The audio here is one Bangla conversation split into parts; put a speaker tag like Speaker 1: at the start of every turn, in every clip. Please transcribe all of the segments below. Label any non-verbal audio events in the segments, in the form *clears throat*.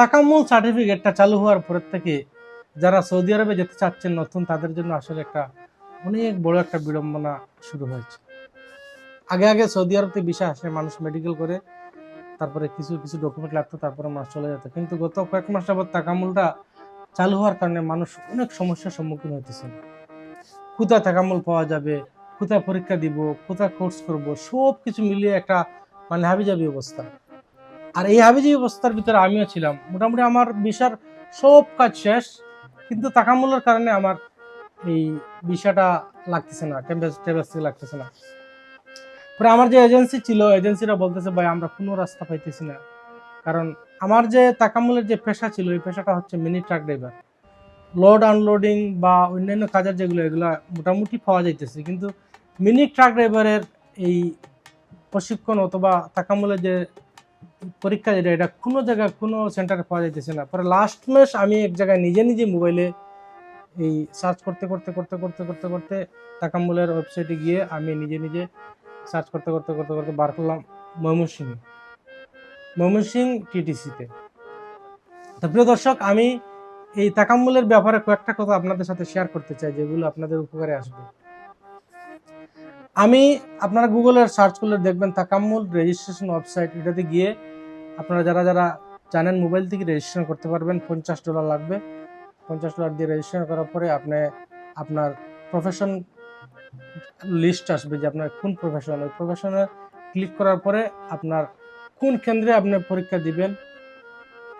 Speaker 1: তাকামুল সার্টিফিকেটটা চালু হওয়ার পরের থেকে যারা সৌদি আরবে যেতে চাচ্ছেন নতুন, তাদের জন্য আসলে একটা অনেক বড় একটা বিড়ম্বনা শুরু হয়েছে। আগে আগে সৌদি আরব থেকে ভিসা আসে, মানুষ মেডিকেল করে, তারপরে কিছু কিছু ডকুমেন্ট লাগতো, তারপরে মানুষ চলে যেত। কিন্তু গত কয়েক মাস যাবত তাকামুলটা চালু হওয়ার কারণে মানুষ অনেক সমস্যার সম্মুখীন হইতেছে কোথায় তাকামুল পাওয়া যাবে, কোথায় পরীক্ষা দিব, কোথায় কোর্স করব সব কিছু মিলিয়ে একটা মানে হাবিজাবি অবস্থা। আর এই হাবিজাবি অবস্থার ভিতরে আমিও ছিলাম। মোটামুটি আমার ভিসার সব কাজ শেষ, কিন্তু তাকামুলের কারণে আমার এই ভিসাটা লাগতেছে না থেকে লাগতেছে না। পরে আমার যে এজেন্সি ছিল এজেন্সিরা বলতেছে, ভাই, আমরা কোনো রাস্তা পাইতেছি না। কারণ আমার যে তাকামুলের যে পেশা ছিল, এই পেশাটা হচ্ছে mini truck driver load unloading বা অন্যান্য কাজের যেগুলো, এগুলো মোটামুটি পাওয়া যাইতেছে। কিন্তু মিনি ট্রাক ড্রাইভারের এই প্রশিক্ষণ অথবা তাকামুলের যে পরীক্ষা যেটা এটা কোনো জায়গায় কোনো সেন্টারে পাওয়া যাইতেছে না। পরে লাস্ট মাস আমি এক জায়গায় নিজে নিজে মোবাইলে এই সার্চ করতে করতে করতে করতে করতে করতে তাকামুলের ওয়েবসাইটে গিয়ে আমি নিজে নিজে সার্চ করতে করতে করতে করতে বার করলাম ময়মনসিংহে। ময়মনসিং টিটিসিতে তো। প্রিয় দর্শক, আমি এই তাকাম্মুলের ব্যাপারে কয়েকটা কথা আপনাদের সাথে শেয়ার করতে চাই, যেগুলো আপনাদের উপকারে আসবে। আমি আপনারা গুগলের সার্চ করলে দেখবেন তাকাম্মুল রেজিস্ট্রেশন ওয়েবসাইট এটাতে গিয়ে আপনারা যারা যারা জানেন মোবাইল থেকে রেজিস্ট্রেশন করতে পারবেন, পঞ্চাশ ডলার লাগবে। পঞ্চাশ ডলার দিয়ে রেজিস্ট্রেশন করার পরে আপনি, আপনার প্রফেশন লিস্ট আসবে যে আপনার কোন প্রফেশন ওই প্রফেশনে ক্লিক করার পরে আপনার কোন কেন্দ্রে আপনি পরীক্ষা দিবেন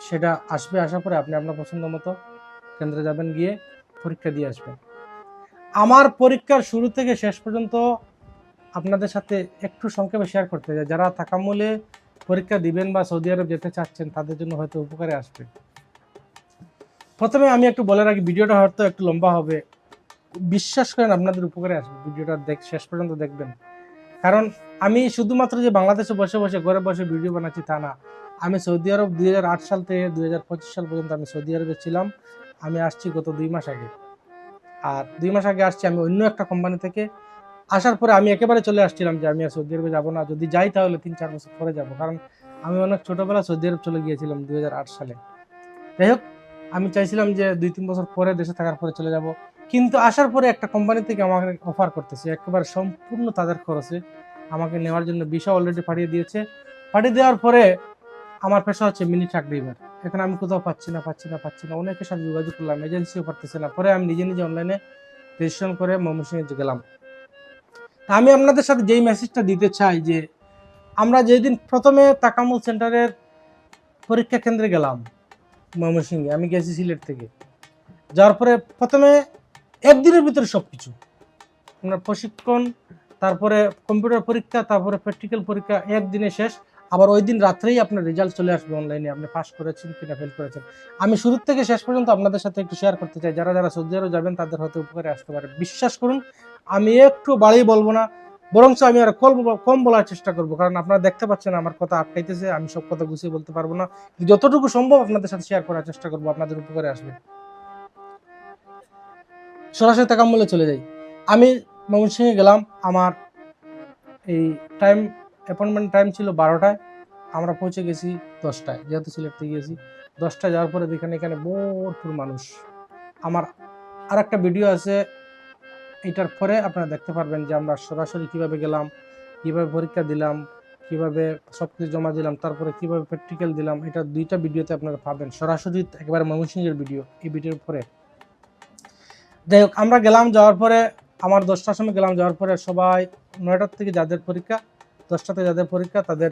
Speaker 1: সেটা আসবে, আসার পরে আপনি আপনার পছন্দ মতো কেন্দ্রে যাবেন, গিয়ে পরীক্ষা দিয়ে আসবেন। আমার পরীক্ষার শুরু থেকে শেষ পর্যন্ত আপনাদের সাথে একটু সংক্ষেপে শেয়ার করতে চাই। যারা তাকামূলে পরীক্ষা দিবেন বা সৌদি আরব যেতে চাচ্ছেন, তাদের জন্য হয়তো উপকারে আসবে। প্রথমে আমি একটু বলে রাখি, ভিডিওটা হয়তো একটু লম্বা হবে। বিশ্বাস করেন আপনাদের উপকারে আসবে, ভিডিওটা দেখ, শেষ পর্যন্ত দেখবেন। কারণ আমি শুধুমাত্র যে বাংলাদেশে বসে বসে, ঘরে বসে ভিডিও বানাচ্ছি তা না। আমি সৌদি আরব দুই হাজার আট সাল থেকে দুই হাজার পঁচিশ সাল পর্যন্ত আমি সৌদি আরবে ছিলাম। আমি আসছি গত দুই মাস আগে। আর দুই মাস আগে আসছি আমি অন্য একটা কোম্পানি থেকে। আসার পরে আমি একেবারে চলে আসছিলাম যে আমি আর সৌদি আরবে যাব না। যদি যাই তাহলে তিন চার বছর পরে যাব। কারণ আমি অনেক ছোটবেলা সৌদি আরব চলে গিয়েছিলাম দুই হাজার আট সালে। যাই হোক, আমি চাইছিলাম যে দুই তিন বছর পরে দেশে থাকার পরে চলে যাব। কিন্তু আসার পরে একটা কোম্পানি থেকে আমাকে অফার করতেছে। একেবারে সম্পূর্ণ তাদের খরচে আমাকে নেওয়ার জন্য ভিসা অলরেডি পাঠিয়ে দিয়েছে। পাঠিয়ে দেওয়ার পরে আমার পেশা হচ্ছে মিনি ট্রাক ড্রাইভার এখন আমি কোথাও পাচ্ছি না পাচ্ছি না পাচ্ছি না। অনেকের সাথে যোগাযোগ করলাম এজেন্সিও পারতেছে না। পরে আমি নিজে নিজে অনলাইনে রেজিস্ট্রেশন করে ময়মনসিংহে গেলাম। আমি আপনাদের সাথে যেই মেসেজটা দিতে চাই যে, আমরা যেদিন প্রথমে তাকামুল সেন্টারের পরীক্ষা কেন্দ্রে গেলাম, ময়মনসিংহে, আমি গেছি সিলেট থেকে। যাওয়ার পরে প্রথমে একদিনের ভিতরে সব কিছু আপনার প্রশিক্ষণ, তারপরে কম্পিউটার পরীক্ষা, তারপরে প্র্যাকটিক্যাল পরীক্ষা, একদিনে শেষ। আবার ওই দিন রাত্রেই আপনার রেজাল্ট চলে আসবে অনলাইনে আপনি পাস করেছেন কিনা ফেল করেছেন। আমি শুরুর থেকে শেষ পর্যন্ত আপনাদের সাথে একটু শেয়ার করতে চাই। যারা যারা সৌদি আরব যাবেন, তাদের হয়তো উপকারে আসতে পারে। বিশ্বাস করুন আমি একটু বাড়িয়ে বলব না, বরঞ্চ আমি আর কম কম বলার চেষ্টা করব। কারণ আপনারা দেখতে পাচ্ছেন আমার কথা আটকাইতেছে, আমি সব কথা গুছিয়ে বলতে পারব না। যতটুকু সম্ভব আপনাদের সাথে শেয়ার করার চেষ্টা করব, আপনাদের উপকারে আসবে। সরাসরি তাকাম্মলে চলে যাই। আমি ময়মনসিংহে গেলাম, আমার এই টাইম অ্যাপয়েন্টমেন্ট টাইম ছিল বারোটায়, আমরা পৌঁছে গেছি দশটায়। যেহেতু সিলেট গেছি দশটায় যাওয়ার পরে দেখেন এখানে ভরপুর মানুষ। আমার আর একটা ভিডিও আছে এটার পরে আপনারা দেখতে পারবেন যে আমরা সরাসরি কীভাবে গেলাম, কীভাবে পরীক্ষা দিলাম, কীভাবে সব কিছু জমা দিলাম, তারপরে কীভাবে প্র্যাকটিক্যাল দিলাম, এটা দুইটা ভিডিওতে আপনারা পাবেন। সরাসরি একেবারে ময়মনসিংহের ভিডিও এই ভিডিওর পরে যাই হোক, আমরা গেলাম, যাওয়ার পরে, আমার দশটার সময় গেলাম, যাওয়ার পরে সবাই নয়টার থেকে যাদের পরীক্ষা, দশটাতে যাদের পরীক্ষা, তাদের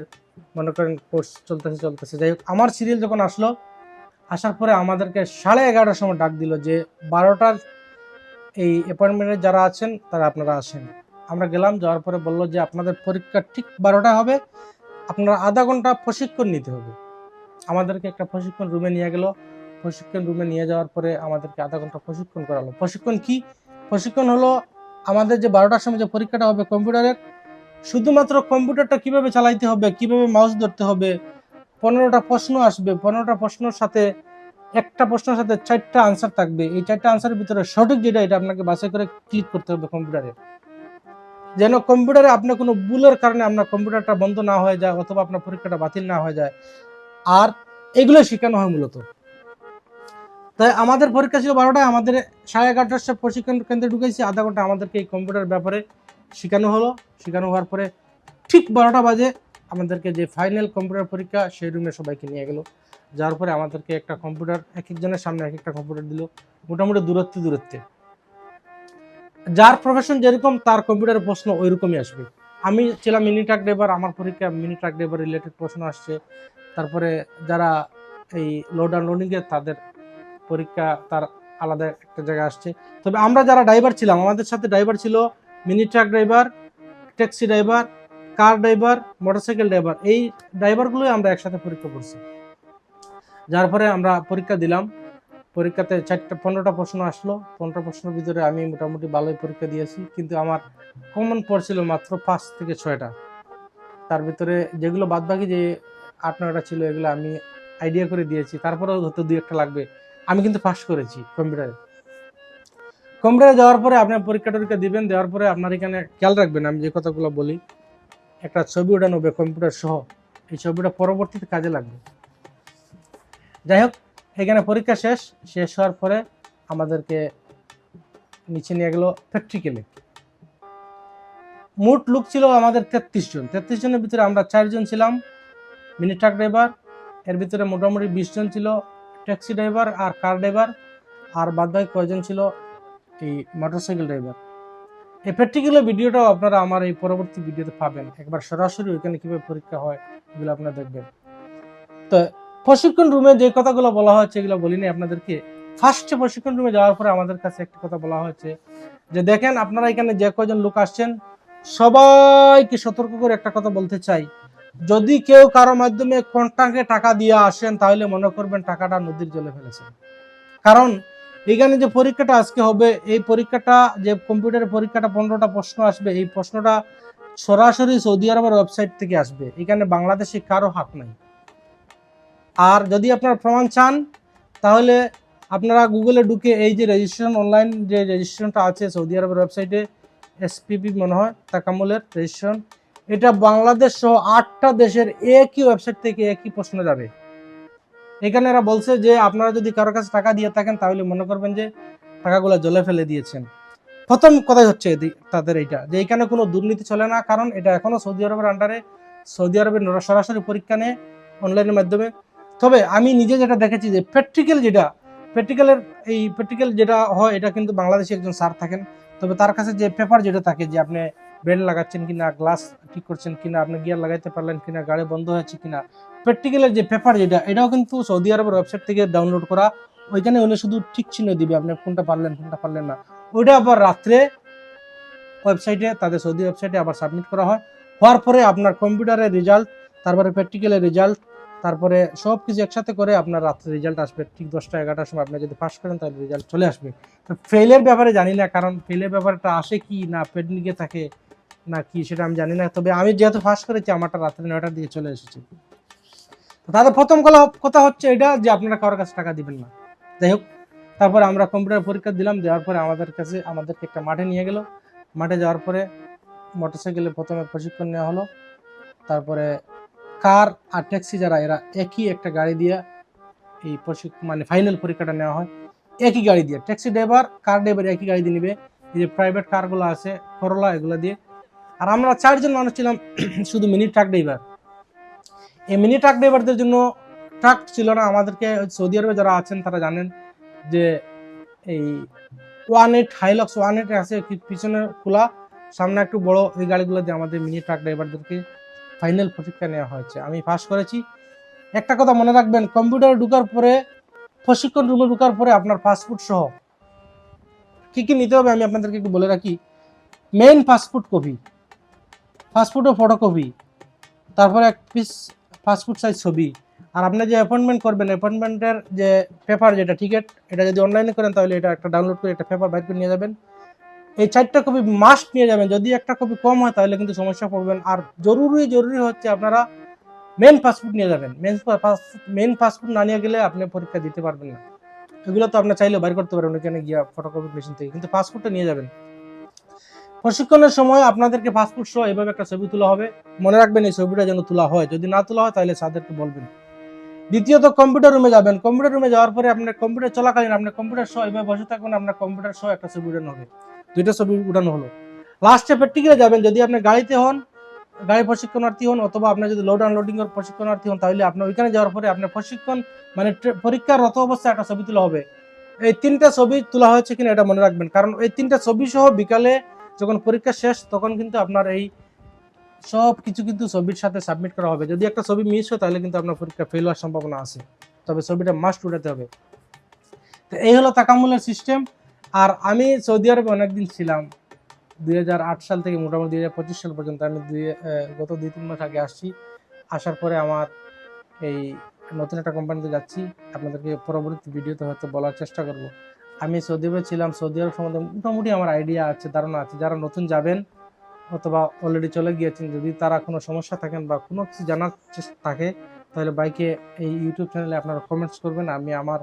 Speaker 1: মনে করেন কোর্স চলতেছে চলতেছে। যাই হোক, আমার সিরিয়াল যখন আসলো, আসার পরে আমাদেরকে সাড়ে এগারোটার সময় ডাক দিল যে বারোটার এই অ্যাপয়েন্টমেন্টে যারা আছেন, তারা আপনারা আসেন। আমরা গেলাম, যাওয়ার পরে বলল যে আপনাদের পরীক্ষা ঠিক বারোটা হবে, আপনারা আধা ঘণ্টা প্রশিক্ষণ নিতে হবে। আমাদেরকে একটা প্রশিক্ষণ রুমে নিয়ে গেল। প্রশিক্ষণ রুমে নিয়ে যাওয়ার পরে আমাদেরকে আধা ঘণ্টা প্রশিক্ষণ করালো। প্রশিক্ষণ কি? প্রশিক্ষণ হলো আমাদের যে বারোটার সময় যে পরীক্ষাটা হবে কম্পিউটারের, শুধুমাত্র কম্পিউটারটা কীভাবে চালাইতে হবে, কীভাবে মাউস ধরতে হবে, পনেরোটা প্রশ্ন আসবে, পনেরোটা প্রশ্নের সাথে একটা প্রশ্নের সাথে চারটা আনসার থাকবে। এই চারটা আনসারের ভিতরে সঠিক যেটা, এটা আপনাকে বাছাই করে ক্লিক করতে হবে কম্পিউটারে যেন কম্পিউটারে আপনার কোনো ভুলের কারণে আপনার কম্পিউটারটা বন্ধ না হয়ে যায় অথবা আপনার পরীক্ষাটা বাতিল না হয়ে যায়। আর এগুলো শেখানো হয় মূলত। তাই আমাদের পরীক্ষা ছিল বারোটায়, আমাদের সাড়ে এগারোটার সব প্রশিক্ষণ কেন্দ্রে ঢুকেছি, আধা ঘণ্টা আমাদেরকে এই কম্পিউটার ব্যাপারে শেখানো হলো। শেখানো হওয়ার পরে ঠিক বারোটা বাজে আমাদেরকে যে ফাইনাল কম্পিউটার পরীক্ষা, সেই রুমে সবাইকে নিয়ে গেল। যার পরে আমাদেরকে একটা কম্পিউটার এক একজনের সামনে এক একটা কম্পিউটার দিল, মোটামুটি দূরত্বে দূরত্বে। যার প্রফেশন যেরকম, তার কম্পিউটারের প্রশ্ন ওই রকমই আসবে। আমি ছিলাম মিনি ট্রাক ড্রাইভার আমার পরীক্ষা মিনি ট্রাক ড্রাইভার রিলেটেড প্রশ্ন আসছে। তারপরে যারা এই লোড আনলোডিংয়ের তাদের পরীক্ষা তার আলাদা একটা জায়গায় আসছে। তবে আমরা যারা ড্রাইভার ছিলাম, আমাদের সাথে ড্রাইভার ছিল mini truck driver taxi driver car driver motorcycle driver এই ড্রাইভারগুলোই আমরা একসাথে পরীক্ষা করছি। যার পরে আমরা পরীক্ষা দিলাম। পরীক্ষাতে চারটা, পনেরোটা প্রশ্ন আসলো। পনেরোটা প্রশ্নের ভিতরে আমি মোটামুটি ভালোই পরীক্ষা দিয়েছি। কিন্তু আমার কমন পড়ছিল মাত্র পাঁচ থেকে ছয়টা। তার ভিতরে যেগুলো বাদবাকি যে আট, নয়টা ছিল, এগুলো আমি আইডিয়া করে দিয়েছি। তারপরেও হয়তো দুই একটা লাগবে। আমি কিন্তু পাস করেছি কম্পিউটারে কম্পিউটারে যাওয়ার পরে আপনার পরীক্ষা টরীক্ষা দিবেন, দেওয়ার পরে আপনার এখানে খেয়াল রাখবেন, আমি যে কথাগুলো বলি, একটা ছবি ওঠানো হবে কম্পিউটার সহ। এই ছবিটা পরবর্তীতে কাজে লাগবে। যাই হোক এখানে পরীক্ষা শেষ শেষ হওয়ার পরে আমাদেরকে নিচে নিয়ে গেলো প্র্যাকটিক্যালে মোট লুক ছিল আমাদের তেত্রিশ জন। তেত্রিশ জনের ভিতরে আমরা চারজন ছিলাম মিনি ট্রাক ড্রাইভার এর ভিতরে মোটামুটি বিশ জন ছিল ট্যাক্সি ড্রাইভার আর কার ড্রাইভার আর বাদ বাকি কয়জন ছিল এই মোটরসাইকেল ড্রাইভার এই প্র্যাকটিক্যাল ভিডিওটাও আপনারা আমার এই পরবর্তী ভিডিওতে পাবেন। একবার সরাসরি ওইখানে কীভাবে পরীক্ষা হয় এগুলো আপনারা দেখবেন। তো প্রশিক্ষণ রুমে যে কথাগুলো বলা হয়েছে, এগুলো বলিনি আপনাদেরকে। ফার্স্টে প্রশিক্ষণ রুমে যাওয়ার পরে আমাদের কাছে একটা কথা বলা হয়েছে যে, দেখেন আপনারা এখানে যে কয়জন লোক আসছেন, সবাইকে সতর্ক করে একটা কথা বলতে চাই। যদি কেউ কারও মাধ্যমে কন্ট্রাক্টে টাকা দিয়ে আসেন, তাহলে মনে করবেন টাকাটা নদীর জলে ফেলেছেন কারণ এখানে যে পরীক্ষাটা আজকে হবে, এই পরীক্ষাটা, যে কম্পিউটারের পরীক্ষাটা, পনেরোটা প্রশ্ন আসবে, এই প্রশ্নটা সরাসরি সৌদি আরবের ওয়েবসাইট থেকে আসবে। এখানে বাংলাদেশে কারও হাত নাই। আর যদি আপনারা প্রমাণ চান, তাহলে আপনারা গুগলে ঢুকে এই যে রেজিস্ট্রেশন অনলাইন যে রেজিস্ট্রেশনটা আছে সৌদি আরবের ওয়েবসাইটে এসপিপি মনে হয়, তাকামুলের রেজিস্ট্রেশন এটা বাংলাদেশ সহ আটটা দেশের একই ওয়েবসাইট থেকে একই প্রশ্ন যাবে। এখানে এরা বলছে যে, আপনারা যদি কারোর কাছে টাকা দিয়ে থাকেন, তাহলে মনে করবেন যে টাকাগুলো জলে ফেলে দিয়েছেন। প্রথম কথাই হচ্ছে তাদের এইটা, যে এখানে কোনো দুর্নীতি চলে না, কারণ এটা এখনও সৌদি আরবের আন্ডারে সৌদি আরবের সরাসরি পরীক্ষা নেয় অনলাইনের মাধ্যমে তবে আমি নিজে যেটা দেখেছি যে প্র্যাকটিক্যাল যেটা প্র্যাকটিক্যালের এই প্র্যাকটিক্যাল যেটা হয়, এটা কিন্তু বাংলাদেশে একজন স্যার থাকেন। তবে তার কাছে যে পেপার যেটা থাকে যে আপনি বেল্ট লাগাচ্ছেন কিনা গ্লাস ঠিক করছেন কিনা, আপনি গিয়ার লাগাইতে পারলেন কিনা, গাড়ি বন্ধ হয়েছে কিনা প্র্যাকটিক্যালের যে পেপার যেটা, এটাও কিন্তু সৌদি আরবের ওয়েবসাইট থেকে ডাউনলোড করা, ওইখানে উনি শুধু ঠিক চিহ্ন দিবে, আপনি কোনটা পারলেন কোনটা পারলেন না। ওইটা আবার রাত্রে ওয়েবসাইটে তাদের সৌদি ওয়েবসাইটে আবার সাবমিট করা হয়। হওয়ার পরে আপনার কম্পিউটারের রেজাল্ট তারপরে প্র্যাকটিক্যালের রেজাল্ট তারপরে সব কিছু একসাথে করে আপনার রাত্রে রেজাল্ট আসবে। ঠিক দশটা, এগারোটার সময় আপনি যদি পাস করেন, তাহলে রেজাল্ট চলে আসবে। তো ফেলের ব্যাপারে জানি না, কারণ ফেলের ব্যাপারটা আসে কি না পেন্ডিংয়ে থাকে না কি, সেটা আমি জানি না। তবে আমি যেহেতু ফার্স্ট করেছি, আমারটা রাত্রে নয়টার দিকে চলে এসেছে। তাদের প্রথম কথা কথা হচ্ছে এটা যে আপনারা কারোর কাছে টাকা দিবেন না। যাই হোক, তারপরে আমরা কম্পিউটার পরীক্ষা দিলাম, দেওয়ার পরে আমাদের কাছে, আমাদেরকে একটা মাঠে নিয়ে গেল। মাঠে যাওয়ার পরে মোটরসাইকেলে প্রথমে প্রশিক্ষণ নেওয়া হলো। তারপরে কার আর ট্যাক্সি যারা, এরা একই একটা গাড়ি দিয়ে এই প্রশিক্ষণ মানে ফাইনাল পরীক্ষাটা নেওয়া হয়। একই গাড়ি দিয়ে, ট্যাক্সি ড্রাইভার কার ড্রাইভার একই গাড়ি দিয়ে নিবে। এই যে প্রাইভেট কারগুলো আছে করলা এগুলো দিয়ে। আর আমরা চারজন মানুষ ছিলাম, *clears throat* শুধু মিনি ট্রাক ড্রাইভার এই মিনি ট্রাক ড্রাইভারদের জন্য ট্রাক ছিল না, আমাদেরকে সৌদি আরবে যারা আছেন তারা জানেন যে এই one eight Hilux one eight আছে, পিছনে খোলা, সামনে একটু বড় এই গাড়িগুলো দিয়ে আমাদের মিনি ট্রাক ড্রাইভারদেরকে ফাইনাল পরীক্ষা নেওয়া হয়েছে। আমি পাস করেছি। একটা কথা মনে রাখবেন কম্পিউটারে ঢুকার পরে, প্রশিক্ষণ রুমে ঢুকার পরে আপনার পাসপোর্ট সহ কী কি নিতে হবে আমি আপনাদেরকে একটু বলে রাখি। মেইন পাসপোর্ট কপি পাসপোর্টের ফটোকপি তারপরে এক পিস পাসপোর্ট সাইজ ছবি। আর আপনি যে অ্যাপয়েন্টমেন্ট করবেন অ্যাপয়েন্টমেন্টের যে পেপার যেটা টিকিট এটা যদি অনলাইনে করেন তাহলে এটা একটা ডাউনলোড করে একটা পেপার বাইর করে নিয়ে যাবেন। এই চারটা কপি মাস্ট নিয়ে যাবেন। যদি একটা কপি কম হয়, তাহলে কিন্তু সমস্যা পড়বেন আর জরুরি জরুরি হচ্ছে আপনারা মেন পাসপোর্ট নিয়ে যাবেন। মেন মেন পাসপোর্ট না নিয়ে গেলে আপনি পরীক্ষা দিতে পারবেন না। এগুলো তো আপনি চাইলে বাইর করতে পারবেন ওখানে গিয়া ফটোকপি মেশিন থেকে। কিন্তু পাসপোর্টটা নিয়ে যাবেন। প্রশিক্ষণের সময় আপনাদেরকে পাসপোর্ট সহ এভাবে একটা ছবি তোলা হবে। মনে রাখবেন এই ছবিটা যেন তোলা হয়। যদি না তোলা হয়, তাহলে স্যারদেরকে বলবেন। দ্বিতীয়ত কম্পিউটার রুমে যাবেন। কম্পিউটার রুমে যাওয়ার পরে আপনার কম্পিউটার চলাকালীন আপনার কম্পিউটার সহ এভাবে বসে থাকবেন। আপনার কম্পিউটার সহ একটা ছবি উঠানো হবে। দুইটা ছবি উঠানো হলো। লাস্টে প্র্যাকটিক্যালে যাবেন, যদি আপনি গাড়িতে হন গাড়ি প্রশিক্ষণার্থী হন অথবা আপনার যদি লোড আনলোডিং এর প্রশিক্ষণার্থী হন, তাহলে আপনার ওইখানে যাওয়ার পরে আপনার প্রশিক্ষণ মানে পরীক্ষারত অবস্থায় একটা ছবি তোলা হবে। এই তিনটা ছবি তোলা হয়েছে কিনা এটা মনে রাখবেন, কারণ এই তিনটা ছবি সহ বিকালে যখন পরীক্ষা শেষ, তখন কিন্তু আপনার এই সব কিছু কিন্তু ছবির সাথে সাবমিট করা হবে। যদি একটা ছবি মিস হয়, তাহলে কিন্তু আপনার পরীক্ষা ফেল হওয়ার সম্ভাবনা আছে। তবে ছবিটা মাস্ট উঠাতে হবে। তো এই হলো তাকামুলের সিস্টেম আর আমি সৌদি আরবে অনেকদিন ছিলাম। দুই হাজার আট সাল থেকে মোটামুটি দুই হাজার পঁচিশ সাল পর্যন্ত আমি দুই গত দুই, তিন মাস আগে আসছি। আসার পরে আমার এই নতুন একটা কোম্পানিতে যাচ্ছি। আপনাদেরকে পরবর্তী ভিডিওতে হয়তো বলার চেষ্টা করব। আমি সৌদি আরবে ছিলাম। সৌদি আরব সম্বন্ধে মোটামুটি আমার আইডিয়া আছে, ধারণা আছে। যারা নতুন যাবেন অথবা অলরেডি চলে গিয়েছেন, যদি তারা কোনো সমস্যা থাকেন বা কোনো কিছু জানার চেষ্টা থাকে, তাহলে বাইকে এই ইউটিউব চ্যানেলে আপনারা কমেন্টস করবেন। আমি আমার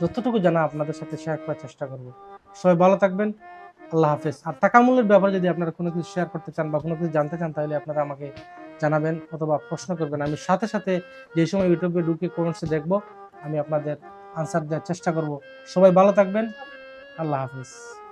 Speaker 1: যতটুকু জানা আপনাদের সাথে শেয়ার করার চেষ্টা করব। সবাই ভালো থাকবেন। আল্লাহ হাফেজ। আর টাকা মূল্যের ব্যাপারে যদি আপনারা কোনো কিছু শেয়ার করতে চান বা কোনো কিছু জানতে চান, তাহলে আপনারা আমাকে জানাবেন অথবা প্রশ্ন করবেন। আমি সাথে সাথে যে সময় ইউটিউবে ঢুকে কমেন্টসে দেখব, আমি আপনাদের আনসার দেওয়ার চেষ্টা করব। সবাই ভালো থাকবেন। আল্লাহ হাফেজ।